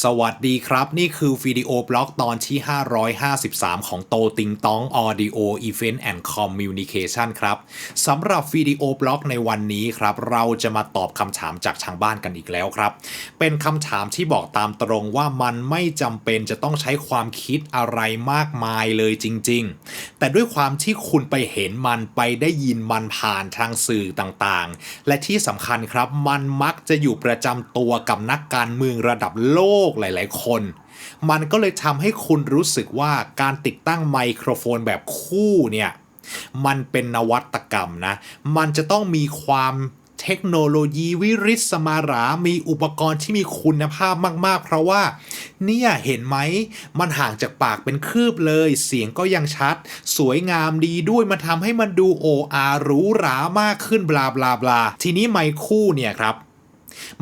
สวัสดีครับ นี่คือวิดีโอบล็อกตอนที่ 553 ของโตติงตอง Audio Event and Communication ครับสำหรับวิดีโอบล็อกในวันนี้ครับ เราจะมาตอบคำถามจากทางบ้านกันอีกแล้วครับ เป็นคำถามที่บอกตามตรงว่ามันไม่จำเป็นจะต้องใช้ความคิดอะไรมากมายเลยจริง ๆ แต่ด้วยความที่คุณไปเห็นมันไปได้ยินมันผ่านทางสื่อต่างๆ และที่สำคัญครับมันมักจะอยู่ประจำตัวกับนักการเมืองระดับโลกหลาย ๆ คน มันก็เลยทำให้คุณรู้สึกว่าการติดตั้งไมโครโฟนแบบคู่เนี่ย มันเป็นนวัตกรรมนะ มันจะต้องมีความเทคโนโลยีวิริศสมารา มีอุปกรณ์ที่มีคุณภาพมาก ๆ เพราะว่า เนี่ย เห็นไหม มันห่างจากปากเป็นคืบเลย เสียงก็ยังชัด สวยงามดีด้วยมันทำให้มันดูโออาหรูหรามากขึ้นบลาบลาบลาทีนี้ไมค์คู่เนี่ยครับ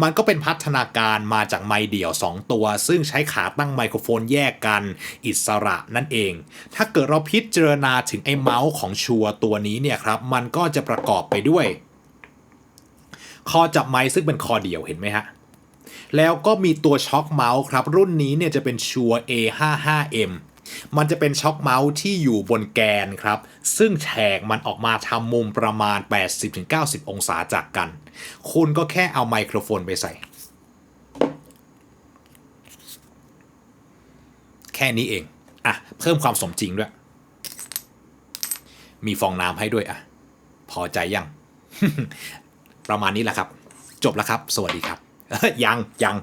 มันก็เป็นพัฒนาการมาจากไมเดี่ยว 2 ตัว ซึ่งใช้ขาตั้งไมโครโฟนแยกกันอิสระนั่นเอง ถ้าเกิดเราพิจารณาถึงไอ้เมาส์ของชัวร์ตัวนี้เนี่ยครับ มันก็จะประกอบไปด้วย คอจับไมค์ซึ่งเป็นคอเดี่ยวเห็นไหมฮะแล้วก็มีตัวช็อคเมาส์ครับ รุ่นนี้เนี่ยจะเป็นชัว A55M มันจะเป็นช็อคเมาส์ที่อยู่บนแกนครับ ซึ่งแฉกมันออกมาทำมุมประมาณ 80-90 องศาจากกัน คุณก็แค่เอาไมโครโฟนไปใส่ แค่นี้เอง อะ เพิ่มความสมจริงด้วย มีฟองน้ำให้ด้วยอะ พอใจยัง ประมาณนี้แหละครับ จบแล้วครับ สวัสดีครับยังยัง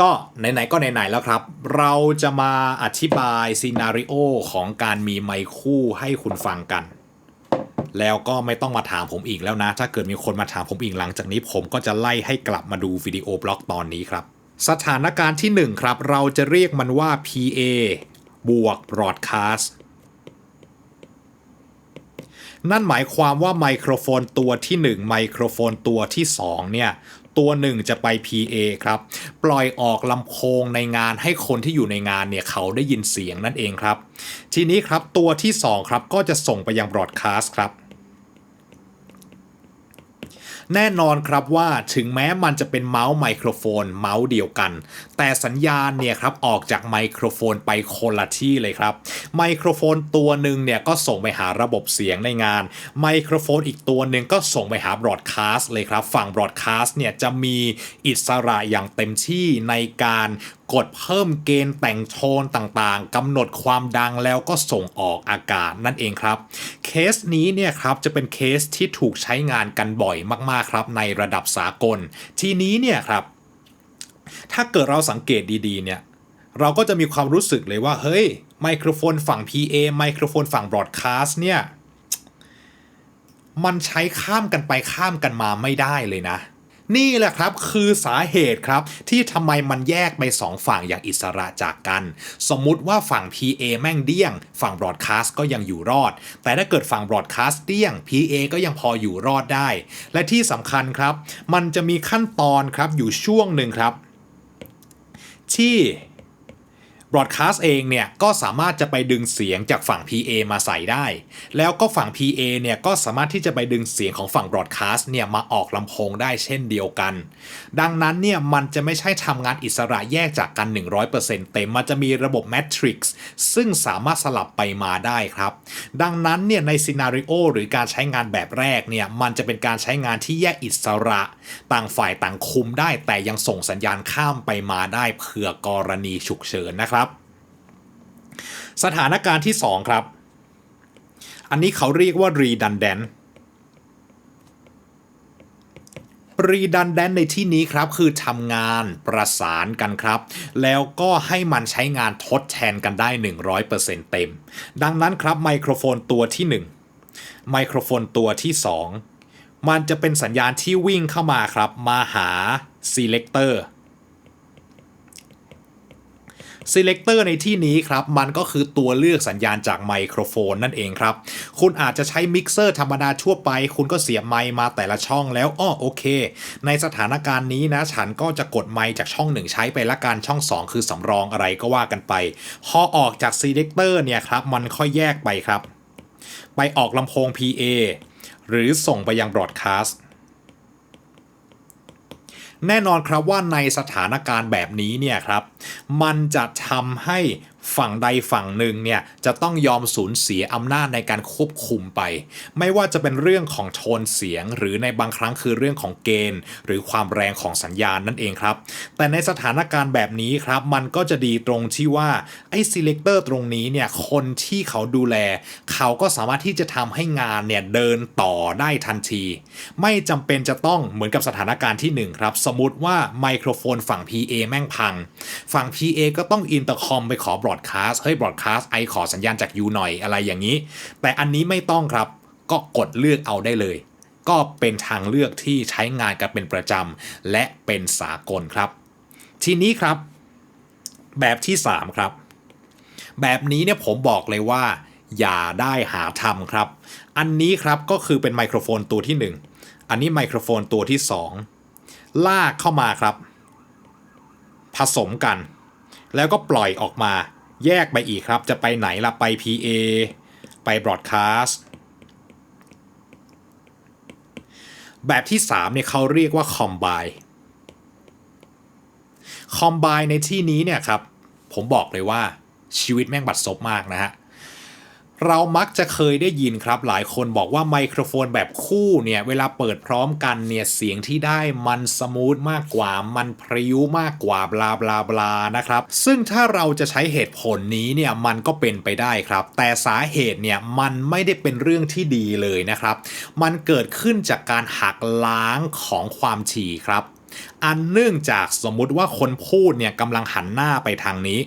ก็ไหนๆก็ไหนๆแล้วครับ เราจะมาอธิบายซีนารีโอของการมีไมค์คู่ให้คุณฟังกัน แล้วก็ไม่ต้องมาถามผมอีกแล้วนะ ถ้าเกิดมีคนมาถามผมอีกหลังจากนี้ผมก็จะไล่ให้กลับมาดูวิดีโอบล็อกตอนนี้ครับ สถานการณ์ที่ 1 ครับ เราจะเรียกมันว่า PA บวก broadcast นั่นหมายความว่าไมโครโฟนตัวที่ 1 ไมโครโฟนตัวที่ 2 เนี่ย ตัวหนึ่งจะไป PA ครับปล่อยออกลำโพงในงานให้คนที่อยู่ในงานเนี่ยเขาได้ยินเสียงนั่นเองครับ ทีนี้ครับตัวที่ 2 ครับก็จะส่งไปยังบรอดคาสต์ครับ แน่นอนครับว่าถึงแม้มันจะเป็นเมาส์ไมโครโฟนเมาส์เดียวกัน แต่สัญญาณเนี่ยครับออกจากไมโครโฟนไปคนละที่เลยครับไมโครโฟนตัวหนึ่งเนี่ยก็ส่งไปหาระบบเสียงในงานไมโครโฟนอีกตัวหนึ่งก็ส่งไปหาบรอดคาสต์เลยครับฝั่งบรอดคาสต์เนี่ยจะมีอิสระอย่างเต็มที่ในการกดเพิ่มเกณฑ์แต่งโทนต่างๆกำหนดความดังแล้วก็ส่งออกอากาศนั่นเองครับ เคสนี้เนี่ยครับจะเป็นเคสที่ถูกใช้งานกันบ่อยมากๆครับในระดับสากล ทีนี้เนี่ยครับ ถ้าเกิดเราสังเกตดีๆเนี่ยเราก็จะมีความรู้สึกเลยว่า เฮ้ย ไมโครโฟนฝั่ง PA ไมโครโฟนฝั่งบรอดคาสเนี่ย มันใช้ข้ามกันไปข้ามกันมาไม่ได้เลยนะ นี่แหละครับคือสาเหตุครับที่ทำไมมันแยกไปสองฝั่งอย่างอิสระจากกัน สมมุติว่าฝั่ง PA แม่งเดี้ยง ฝั่งบรอดคาสต์ก็ยังอยู่รอด แต่ถ้าเกิดฝั่งบรอดคาสต์เดี้ยง PA ก็ยังพออยู่รอดได้ และที่สำคัญครับ มันจะมีขั้นตอนครับอยู่ช่วงหนึ่งครับ ที่ Broadcast เองเนี่ยก็สามารถจะไปดึงเสียงจากฝั่ง PA มาใส่ได้ แล้วก็ฝั่ง PA เนี่ยก็สามารถที่จะไปดึงเสียงของฝั่ง Broadcast เนี่ยมาออกลำโพงได้เช่นเดียวกัน ดังนั้นเนี่ยมันจะไม่ใช่ทำงานอิสระแยกจากกัน 100%เต็มมันจะมีระบบ Matrix ซึ่งสามารถสลับไปมาได้ครับ ดังนั้นเนี่ยในซีนารีโอหรือการใช้งานแบบแรกเนี่ยมันจะเป็นการใช้งานที่แยกอิสระ ต่างฝ่ายต่างคุมได้แต่ยังส่งสัญญาณข้ามไปมาได้เผื่อกรณีฉุกเฉินนะครับ สถานการณ์ที่ 2 ครับ อันนี้เขาเรียกว่า redundant redundant ในที่นี้ครับ คือทำงานประสานกันครับ แล้วก็ให้มันใช้งานทดแทนกันได้ 100%เต็ม ดังนั้นครับไมโครโฟนตัวที่ 1 ไมโครโฟนตัวที่ 2 มันจะเป็นสัญญาณที่วิ่งเข้ามาครับ มาหา selector selector ในที่นี้ครับ มันก็คือตัวเลือกสัญญาณจากไมโครโฟนนั่นเองครับ คุณอาจจะใช้มิกเซอร์ธรรมดาทั่วไป คุณก็เสียบไมค์มาแต่ละช่องแล้วอ้อโอเค ในสถานการณ์นี้นะ ฉันก็จะกดไมค์จากช่องหนึ่งใช้ไปละกันช่อง 2 คือสำรองอะไรก็ว่ากันไป พอออกจาก selector เนี่ยครับ มันค่อยแยกไปครับ ไปออกลำโพง PA หรือส่งไปยัง broadcast แน่นอนครับว่าในสถานการณ์แบบนี้เนี่ยครับ มันจะทำให้ ฝั่งใดฝั่งหนึ่งเนี่ยจะต้องยอมสูญเสียอำนาจในการควบคุมไป ไม่ว่าจะเป็นเรื่องของโทนเสียง หรือในบางครั้งคือเรื่องของเกณฑ์ หรือความแรงของสัญญาณนั่นเองครับ แต่ในสถานการณ์แบบนี้ครับ มันก็จะดีตรงที่ว่าไอ้ selector ตรงนี้เนี่ยคนที่เขาดูแล เขาก็สามารถที่จะทำให้งานเนี่ยเดินต่อได้ทันที ไม่จำเป็นจะต้องเหมือนกับสถานการณ์ที่หนึ่งครับ สมมติว่าไมโครโฟนฝั่ง PA แม่งพัง ฝั่ง PA ก็ต้องอินเตอร์คอมไปขอบรอดคาสต์เฮ้ยบอดคาสต์ไอขอสัญญาณจากยูหน่อยอะไรอย่างนี้ แต่อันนี้ไม่ต้องครับก็กดเลือกเอาได้เลย ก็เป็นทางเลือกที่ใช้งานกันเป็นประจำและเป็นสากลครับ ทีนี้ครับ แบบที่ 3 ครับ แบบนี้เนี่ยผมบอกเลยว่า อย่าได้หาทำครับ อันนี้ครับก็คือเป็นไมโครโฟนตัวที่ 1 อันนี้ไมโครโฟนตัวที่ 2 ลากเข้ามาครับ ผสมกัน แล้วก็ปล่อยออกมา แยกไปอีกครับจะไปไหนล่ะไป PA ไปบรอดคาสต์แบบที่3เนี่ยเขาเรียกว่าคอมไบคอมไบในที่นี้เนี่ยครับ ผมบอกเลยว่าชีวิตแม่งบัดซบมากนะฮะ เรามักจะเคยได้ยินครับ หลายคนบอกว่าไมโครโฟนแบบคู่เนี่ยเวลาเปิดพร้อมกันเนี่ยเสียงที่ได้มันสมูทมากกว่ามันพริ้วมากกว่าบลาบลาบลานะครับ ซึ่งถ้าเราจะใช้เหตุผลนี้เนี่ยมันก็เป็นไปได้ครับ แต่สาเหตุเนี่ยมันไม่ได้เป็นเรื่องที่ดีเลยนะครับ มันเกิดขึ้นจากการหักล้างของความถี่ครับ อันเนื่องจากสมมุติว่าคนพูดเนี่ยกำลังหันหน้าไปทางนี้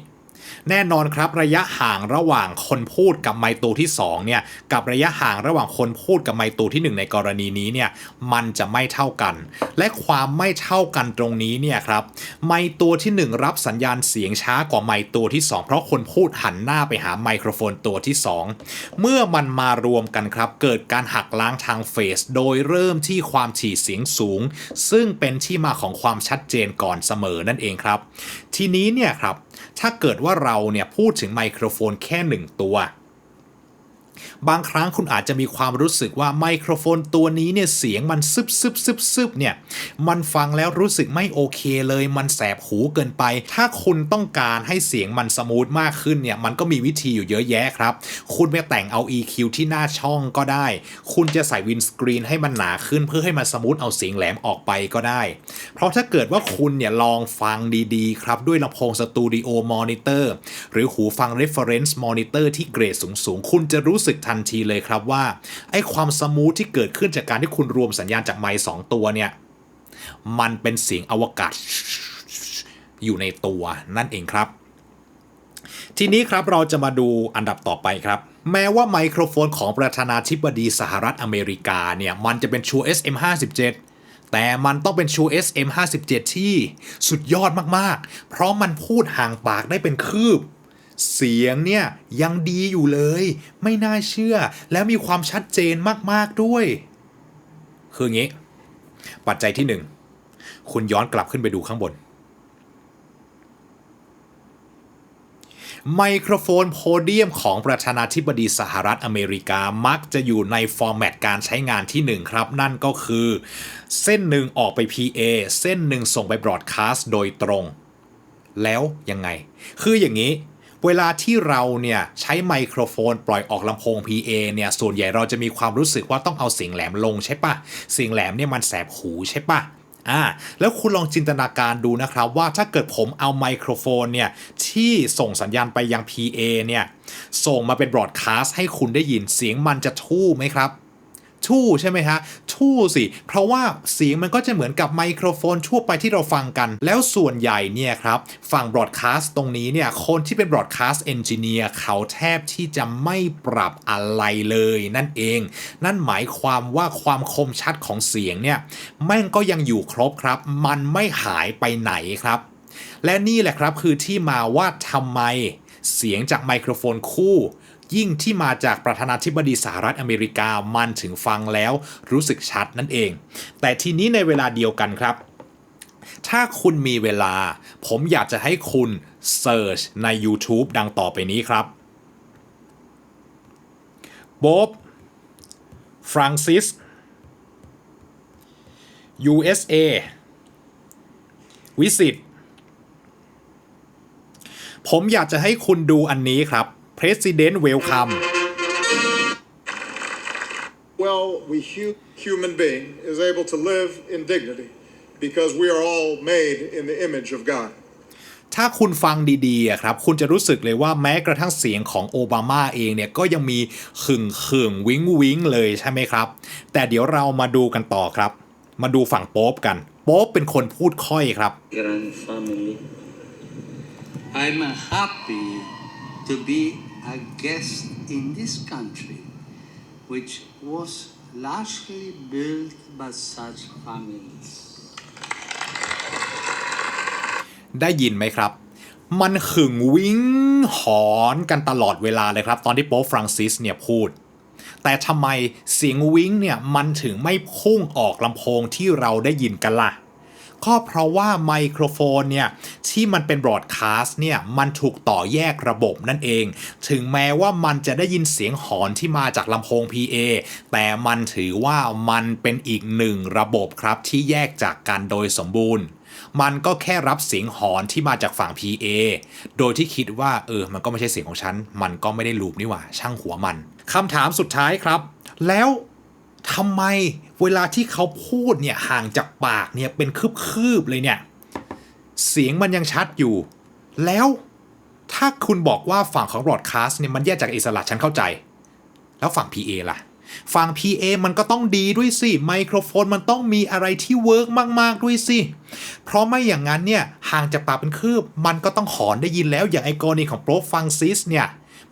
แน่นอนครับระยะห่างระหว่างคนพูดกับไมค์ตัวที่2เนี่ยกับระยะห่างระหว่างคนพูดกับไมค์ตัวที่ 1 ในกรณีนี้เนี่ยมันจะไม่เท่ากัน และความไม่เท่ากันตรงนี้เนี่ยครับไมค์ตัวที่ 1 รับสัญญาณเสียงช้ากว่าไมค์ตัวที่ 2 เพราะคนพูดหันหน้าไปหาไมโครโฟนตัวที่ 2 เมื่อมันมารวมกันครับเกิดการหักล้างทางเฟสโดยเริ่มที่ความถี่เสียงสูง ซึ่งเป็นที่มาของความชัดเจนก่อนเสมอนั่นเองครับ ทีนี้เนี่ยครับถ้าเกิดว่าาเราเนี่ยพูดถึงไมโครโฟนแค่หนึ่งตัว บางครั้งคุณอาจจะมีความรู้สึกว่าไมโครโฟนตัวนี้เนี่ยเสียงมันซึบซึบซึบซึบเนี่ยมันฟังแล้วรู้สึกไม่โอเคเลยมันแสบหูเกินไป ถ้าคุณต้องการให้เสียงมันสมูทมากขึ้นเนี่ยมันก็มีวิธีอยู่เยอะแยะครับ คุณไปแต่งเอา EQ ที่หน้าช่องก็ได้ คุณจะใส่วินสกรีนให้มันหนาขึ้นเพื่อให้มันสมูทเอาเสียงแหลมออกไปก็ได้ เพราะถ้าเกิดว่าคุณเนี่ยลองฟังดีๆครับด้วยลำโพงสตูดิโอมอนิเตอร์หรือหูฟัง Reference Monitor ที่เกรดสูงๆคุณจะรู้สึกทันทีเลยครับว่าไอ้ความสมูทที่เกิดขึ้นจากการที่คุณรวมสัญญาณจากไมค์สองตัวเนี่ย มันเป็นเสียงอวกาศอยู่ในตัวนั่นเองครับ ทีนี้ครับเราจะมาดูอันดับต่อไปครับ แม้ว่าไมโครโฟนของประธานาธิบดีสหรัฐอเมริกาเนี่ย มันจะเป็นชู SM57 แต่มันต้องเป็นชู SM57 ที่สุดยอดมากๆ เพราะมันพูดห่างปากได้เป็นคืบ เสียงเนี่ยยังดีอยู่เลย ไม่น่าเชื่อ แล้วมีความชัดเจนมากๆด้วย คืออย่างนี้ ปัจจัยที่หนึ่งคุณย้อนกลับขึ้นไปดูข้างบน ไมโครโฟนโพเดียมของประธานาธิบดีสหรัฐอเมริกามักจะอยู่ในฟอร์แมตการใช้งานที่ 1 ครับ นั่นก็คือ เส้นหนึ่งออกไป PA เส้นหนึ่งส่งไปบรอดคาสต์โดยตรง แล้วยังไง คืออย่างนี้ เวลาที่เราเนี่ยใช้ไมโครโฟน ปล่อยออกลำโพง PA เนี่ยส่วนใหญ่เราจะมีความรู้สึกว่าต้องเอาเสียงแหลมลงใช่ปะเสียงแหลมเนี่ยมันแสบหูใช่ปะอ่าแล้วคุณลองจินตนาการดูนะครับว่าถ้าเกิดผมเอาไมโครโฟนเนี่ยที่ส่งสัญญาณไปยัง PA เนี่ยส่งมาเป็นบรอดคาสต์ให้คุณได้ยินเสียงมันจะทู่ไหมครับ ทู่ใช่ไหมฮะทู่สิ เพราะว่าเสียงมันก็จะเหมือนกับไมโครโฟนทั่วไปที่เราฟังกัน แล้วส่วนใหญ่เนี่ยครับ ฝั่งบรอดคาสต์ตรงนี้เนี่ย คนที่เป็นบรอดคาสต์เอนจิเนียร์เขาแทบที่จะไม่ปรับอะไรเลยนั่นเอง นั่นหมายความว่าความคมชัดของเสียงเนี่ยแม่งก็ยังอยู่ครบครับ มันไม่หายไปไหนครับ และนี่แหละครับคือที่มาว่าทำไมเสียงจากไมโครโฟนคู่ ยิ่งที่มาจากประธานาธิบดีสหรัฐอเมริกามันถึงฟังแล้วรู้สึกชัดนั่นเอง แต่ทีนี้ในเวลาเดียวกันครับ ถ้าคุณมีเวลา ผมอยากจะให้คุณเ e ิร์ชใน YouTube ดังต่อไปนี้ครับบ๊อบฟรังซิส USA วิสิตผมอยากจะให้คุณดูอันนี้ครับ President Welcome well we hu- human being is able to live in dignity because we are all made in the image of God. ถ้าคุณฟังดีๆอะครับ คุณจะรู้สึกเลยว่าแม้กระทั่งเสียงของโอบามาเองเนี่ยก็ยังมีขึงขึงวิงวิงเลยใช่ไหมครับ แต่เดี๋ยวเรามาดูกันต่อครับ มาดูฝั่งโป๊ปกัน โป๊ปเป็นคนพูดค่อยครับ grand family. I'm happy to be a guest in this country, which was largely built by such families. ได้ยินไหมครับ มันขึงวิ้งหอนกันตลอดเวลาเลยครับ ตอนที่โป๊ปฟรังซิสเนี่ยพูด แต่ทำไมเสียงวิ้งเนี่ย มันถึงไม่พุ่งออกลำโพงที่เราได้ยินกันล่ะ ก็เพราะว่าไมโครโฟนเนี่ยที่มันเป็นบรอดคาสต์เนี่ยมันถูกต่อแยกระบบนั่นเอง ถึงแม้ว่ามันจะได้ยินเสียงหอนที่มาจากลำโพง PA แต่มันถือว่ามันเป็นอีกหนึ่งระบบครับที่แยกจากกันโดยสมบูรณ์มันก็แค่รับเสียงหอนที่มาจากฝั่ง PA โดยที่คิดว่าเออ มันก็ไม่ใช่เสียงของฉัน มันก็ไม่ได้ลูปนี่หว่า ช่างหัวมัน คำถามสุดท้ายครับ แล้ว ทำไมเวลาที่เขาพูดเนี่ยห่างจากปากเนี่ยเป็นคืบๆเลยเนี่ย เสียงมันยังชัดอยู่ แล้วถ้าคุณบอกว่าฝั่งของ broadcast เนี่ยมันแยกจากอิสระฉันเข้าใจ แล้วฝั่ง PA ล่ะ ฝั่ง PA มันก็ต้องดีด้วยสิ ไมโครโฟนมันต้องมีอะไรที่เวิร์กมากๆด้วยสิ เพราะไม่อย่างนั้นเนี่ยห่างจากปากเป็นคืบ มันก็ต้องหอนได้ยินแล้วอย่างไอกรณีของโปรฟังซิสเนี่ย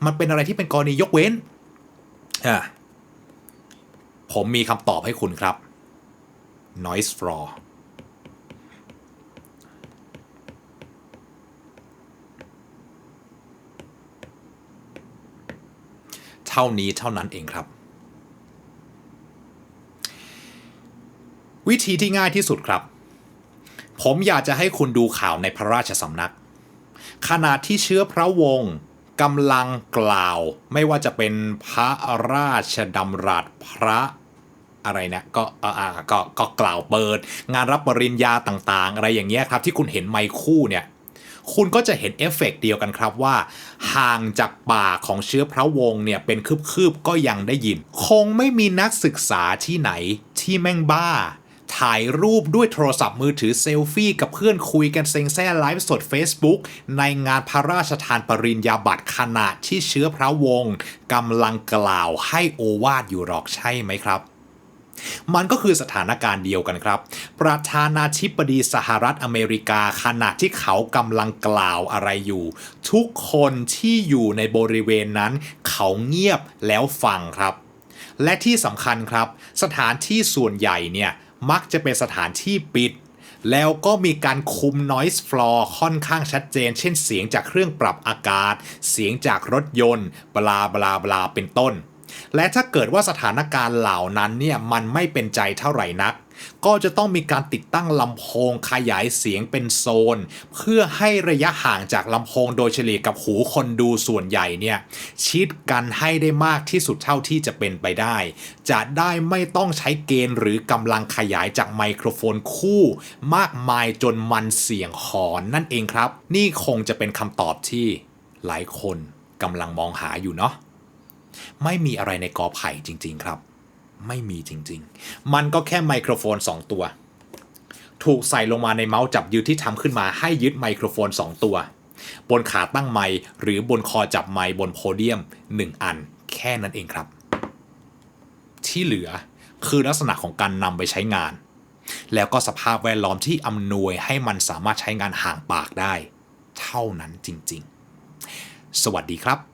มันเป็นอะไรที่เป็นกรณียกเว้นอะ ผมมีคำตอบให้คุณครับ noise floor เท่านี้เท่านั้นเองครับ วิธีที่ง่ายที่สุดครับ ผมอยากจะให้คุณดูข่าวในพระราชสำนัก ขณะที่เชื้อพระวงศ์กำลังกล่าว ไม่ว่าจะเป็นพระราชดำรัสพระ อะไรนะก็อ่าก็ก็กล่าวเปิด งานรับปริญญาต่างๆ อะไรอย่างเงี้ยครับที่คุณเห็นไมค์คู่เนี่ยคุณก็จะเห็นเอฟเฟกต์เดียวกันครับว่า ห่างจากปากของเชื้อพระวงศ์เนี่ยเป็นคืบๆก็ยังได้ยิน คงไม่มีนักศึกษาที่ไหนที่แม่งบ้า ถ่ายรูปด้วยโทรศัพท์มือถือเซลฟี่กับเพื่อนคุยกันเซ็งแซ่ไลฟ์สด Facebook ในงานพระราชทานปริญญาบัตรขณะที่เชื้อพระวงศ์กำลังกล่าวให้โอวาทอยู่หรอกใช่ไหมครับ มันก็คือสถานการณ์เดียวกันครับ ประธานาธิบดีสหรัฐอเมริกาขณะที่เขากำลังกล่าวอะไรอยู่ ทุกคนที่อยู่ในบริเวณนั้น เขาเงียบแล้วฟังครับ และที่สำคัญครับ สถานที่ส่วนใหญ่เนี่ยมักจะเป็นสถานที่ปิด แล้วก็มีการคุม noise floor ค่อนข้างชัดเจน เช่นเสียงจากเครื่องปรับอากาศ เสียงจากรถยนต์ บลาบลาบลาเป็นต้น และถ้าเกิดว่าสถานการณ์เหล่านั้นเนี่ยมันไม่เป็นใจเท่าไหร่นัก ก็จะต้องมีการติดตั้งลำโพงขยายเสียงเป็นโซน เพื่อให้ระยะห่างจากลำโพงโดยเฉลี่ยกับหูคนดูส่วนใหญ่เนี่ยชิดกันให้ได้มากที่สุดเท่าที่จะเป็นไปได้ จะได้ไม่ต้องใช้เกณฑ์หรือกำลังขยายจากไมโครโฟนคู่ มากมายจนมันเสียงหอนนั่นเองครับ นี่คงจะเป็นคำตอบที่หลายคนกำลังมองหาอยู่เนาะ ไม่มีอะไรในกอไผ่จริง ๆ ครับ ไม่มีจริง ๆ มันก็แค่ไมโครโฟน 2 ตัว ถูกใส่ลงมาในเมาส์จับยืดที่ทำขึ้นมาให้ยึดไมโครโฟน 2 ตัว บนขาตั้งไมหรือบนคอจับไมบนโพเดียม 1 อัน แค่นั้นเองครับ ที่เหลือคือลักษณะของการนำไปใช้งาน แล้วก็สภาพแวดล้อมที่อำนวยให้มันสามารถใช้งานห่างปากได้ เท่านั้นจริง ๆ สวัสดีครับ